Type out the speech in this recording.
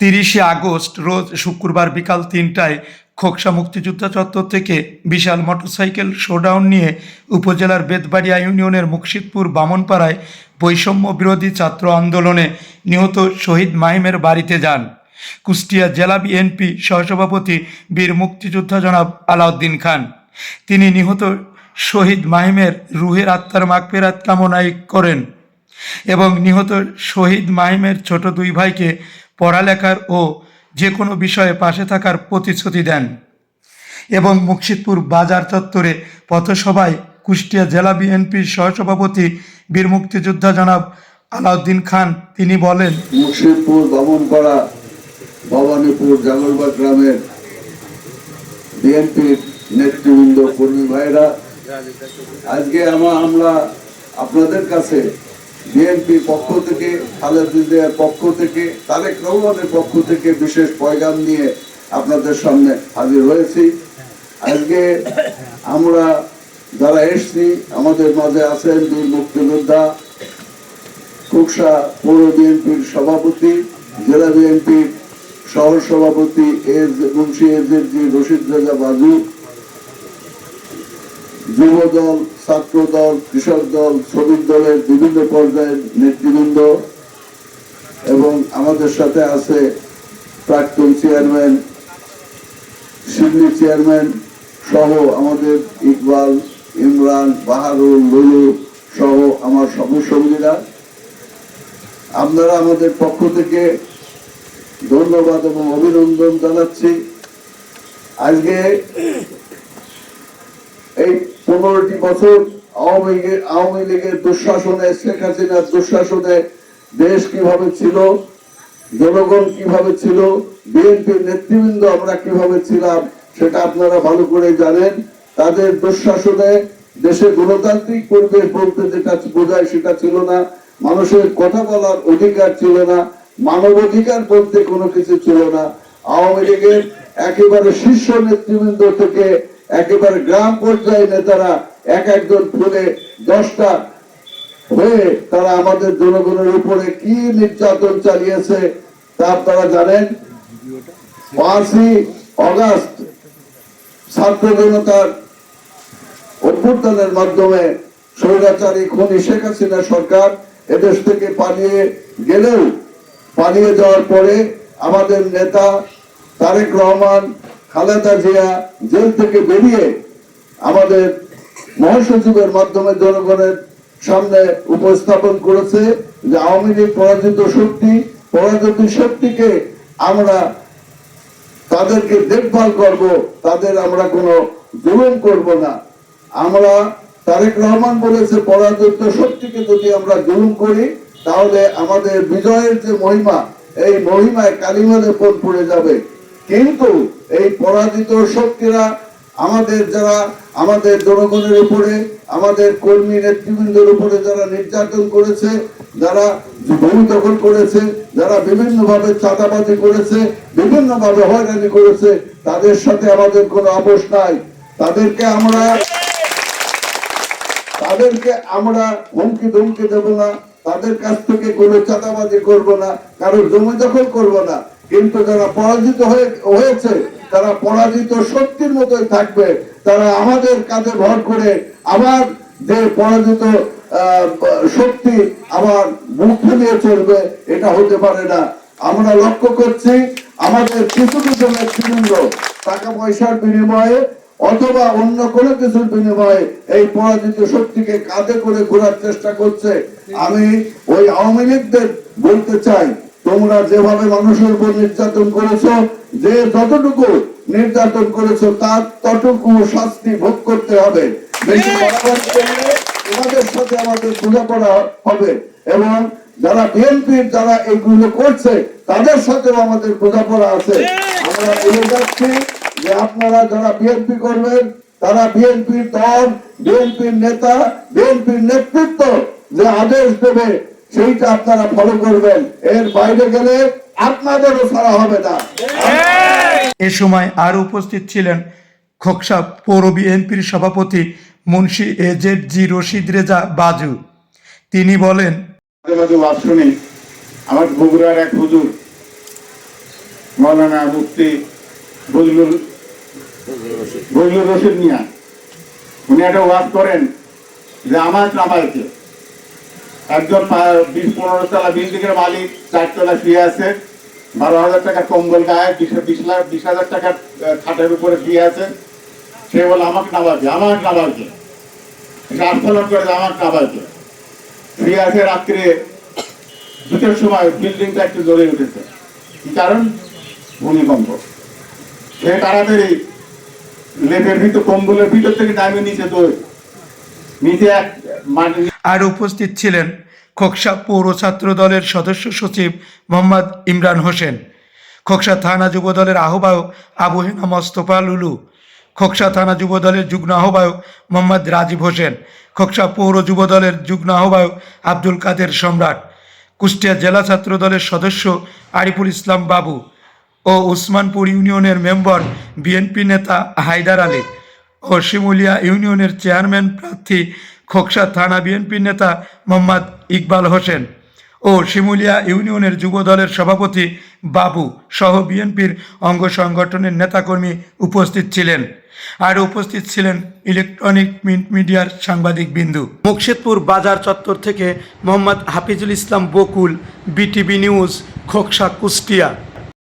তিরিশে আগস্ট, রোজ শুক্রবার বিকাল তিনটায় খোকসা মুক্তিযোদ্ধা চত্বর থেকে বিশাল মোটরসাইকেল শোডাউন নিয়ে উপজেলার বেতবাড়িয়া ইউনিয়নের মুর্শিদপুর বামনপাড়ায় বৈষম্য বিরোধী ছাত্র আন্দোলনে নিহত শহীদ মাহিমের বাড়িতে যান। কুষ্টিয়া জেলা বিএনপি সহসভাপতি বীর মুক্তিযোদ্ধা জনাব আলাউদ্দিন খান। তিনি নিহত শহীদ মাহিমের রুহের আত্মার মাগফেরাত কামনাই করেন এবং নিহত শহীদ মাহিমের ছোট দুই ভাইকে পড়ালেখার ও যে কোনো বিষয়ে পাশে থাকার প্রতিশ্রুতি দেন এবং মুর্শিদপুর বাজার চত্বরে পথসভায় কুষ্টিয়া জেলা বিএনপির সহসভাপতি বীর মুক্তিযোদ্ধা জনাব আলাউদ্দিন খান তিনি বলেন, মুর্শিদপুর গমন করা ভবানীপুর জাগরবাগ গ্রামের বিএনপির নেতৃবৃন্দ কর্মী ভাইরা, আজকে আমা আমরা আপনাদের কাছে বিএনপির পক্ষ থেকে খালেদিনের পক্ষ থেকে, তারেক রহমানের পক্ষ থেকে বিশেষ পয়গাম নিয়ে আপনাদের সামনে হাজির হয়েছি। আজকে আমরা যারা এসছি, আমাদের মাঝে আছেন বীর মুক্তিযোদ্ধা, কুকসা পৌর বিএনপির সভাপতি, জেলা বিএনপির সহ সভাপতি এস মুন্সি এজের জি রশিদ রেজা বাজু যুব দল ছাত্র দল, কৃষক দল, শ্রমিক দলের বিভিন্ন পর্যায়ের নেতৃবৃন্দ এবং আমাদের সাথে আছে প্রাক্তন চেয়ারম্যান, সিডনি চেয়ারম্যান সহ আমাদের ইকবাল, ইমরান, বাহারুল লুলু সহ আমার সহসঙ্গীরা আপনারা আমাদের পক্ষ থেকে ধন্যবাদ এবং অভিনন্দন জানাচ্ছি। আজকে এই পনেরোটি বছর আওয়ামী আওয়ামী লীগের দুঃশাসনে, শেখ হাসিনার দুঃশাসনে দেশ কীভাবে ছিল, জনগণ কীভাবে ছিল, বিএনপির নেতৃবৃন্দ আমরা কীভাবে ছিলাম, সেটা আপনারা ভালো করে জানেন। তাদের দুঃশাসনে দেশে গণতান্ত্রিক পরিবেশ বলতে যেটা বোঝায় সেটা ছিল না। মানুষের কথা বলার অধিকার ছিল না মানব অধিকার বলতে কোনো কিছু ছিল না। আওয়ামী লীগের একেবারে শীর্ষ নেতৃবৃন্দ থেকে একেবারে গ্রাম পর্যায়ে নেতারা এক একজন ফুলে দশটা হয়ে তারা আমাদের জনগণের উপরে কি নির্যাতন চালিয়েছে তা আপনারা জানেন? পাঁচই অগাস্ট ছাত্র জনতার অভ্যুত্থানের মাধ্যমে স্বৈরাচারী খনি শেখ হাসিনা সরকার এদেশ থেকে পালিয়ে গেলেও পালিয়ে যাওয়ার পরে আমাদের নেতা তারেক রহমান খালেদা জিয়া জেল থেকে বেরিয়ে আমাদের মহাসচিবের মাধ্যমে জনগণের সামনে উপস্থাপন করেছে যে আওয়ামী লীগ পরাজিত শক্তি, পরাজিত শক্তিকে আমরা তাদেরকে দেখভাল করব, তাদের আমরা কোনো জুলুম করব না। আমরা তারেক রহমান বলেছে, পরাজিত শক্তিকে যদি আমরা জুলুম করি, তাহলে আমাদের বিজয়ের যে মহিমা, এই মহিমায় কালিমালে পণ পড়ে যাবে? কিন্তু এই পরাজিত শক্তিরা আমাদের যারা, আমাদের জনগণের উপরে, আমাদের কর্মী নেতৃবৃন্দের উপরে যারা নির্যাতন করেছে, যারা ভূমি দখল করেছে, যারা বিভিন্ন ভাবে চাঁদাবাজি করেছে বিভিন্ন ভাবে হয়রানি করেছে, তাদের সাথে আমাদের কোনো আপোষ নাই। তাদেরকে আমরা তাদেরকে আমরা হুমকি ধমকি দেব না, তাদের কাছ থেকে কোনো চাঁদাবাজি করব না, কারোর জমি দখল করব না। কিন্তু যারা পরাজিত হয়ে, হয়েছে তারা পরাজিত শক্তির মতোই থাকবে, তারা আমাদের কাছে ভর করে আবার যে পরাজিত শক্তি আবার মুখ ফুলিয়ে চলবে, এটা হতে পারে না। আমরা লক্ষ্য করছি, আমাদের কিছু কিছু নেতৃবৃন্দ টাকা পয়সার বিনিময়ে অথবা অন্য কোনো কিছুর বিনিময়ে এই পরাজিত শক্তিকে কাঁধে করে ঘোরার চেষ্টা করছে। আমি ওই আওয়ামী লীগদের বলতে চাই তোমরা যেভাবে মানুষের উপর নির্যাতন করেছ, যে যতটুকু নির্যাতন করেছ, তার ততটুকু শাস্তি ভোগ করতে হবে। তোমাদের সাথে আমাদের বোঝাপড়া হবে এবং যারা বিএনপির যারা এইগুলো করছে, তাদের সাথেও আমাদের আছে। আমরা বলে যাচ্ছি যে আপনারা যারা বিএনপি করবেন, তারা বিএনপির দল, বিএনপির নেতা, বিএনপির নেতৃত্ব যে আদেশ দেবে সেইটা আপনারা ফলো করবেন। এর বাইরে গেলে আপনাদেরও ছাড়া হবে না। এ সময় আর উপস্থিত ছিলেন খোকসা পৌর বিএনপির সভাপতি Munshi A Z G Rashid Reza Baju. তিনি বলেন মাঝে মাঝে ওয়াজ শুনি। আমার বগুড়ার এক হুজুর মৌলানা মুফতি বজলুল বজলুর রশিদ মিয়া উনি একটা ওয়াজ করেন যে আমার নামাইকে একজন বিশ পনেরো তলা বিল্ডিং এর মালিক চারতলা শুয়ে আছে। বারো হাজার টাকা কম্বল গায়ে বিশ বিশ লাখ বিশ হাজার আহ, খাটের উপরে শুয়ে আছে। সে বলে আমাকে নামাকে আমার নামাকে সে আন্দোলন আমার নামাকে শুয়ে আছে রাত্রে দুটোর সময় বিল্ডিংটা একটু জ্বলে উঠেছে। কি কারণ? ভূমিকম্প। সে তাড়াতাড়ি লেপের ভিতর কম্বলের ভিতর থেকে নামে নিচে দৌড়। নিচে এক মাটি আর উপস্থিত ছিলেন খোকসা পৌর ছাত্র দলের সদস্য সচিব মোহাম্মদ ইমরান হোসেন, খোকসা থানা যুব দলের আহ্বায়ক আবু হেনা মোস্তফা লুলু, খোকসা থানা যুব দলের যুগ্ম আহ্বায়ক মোহাম্মদ রাজীব হোসেন, খোকসা পৌর যুব দলের যুগ্ম আহ্বায়ক আব্দুল কাদের সম্রাট, কুষ্টিয়া জেলা ছাত্র দলের সদস্য আরিফুল ইসলাম বাবু ও উসমানপুর ইউনিয়নের মেম্বার বিএনপি নেতা হায়দার আলী ও শিমুলিয়া ইউনিয়নের চেয়ারম্যান প্রার্থী খোকসা থানা বিএনপি নেতা মোহাম্মদ ইকবাল হোসেন ও শিমুলিয়া ইউনিয়নের যুব দলের সভাপতি বাবু সহ বিএনপির অঙ্গ সংগঠনের নেতাকর্মী উপস্থিত ছিলেন। আর উপস্থিত ছিলেন ইলেকট্রনিক মিডিয়ার সাংবাদিক বিন্দু। মুর্শিদপুর বাজার চত্বর থেকে মোহাম্মদ হাফিজুল ইসলাম বকুল, বিটিভি নিউজ, খোকসা কুষ্টিয়া।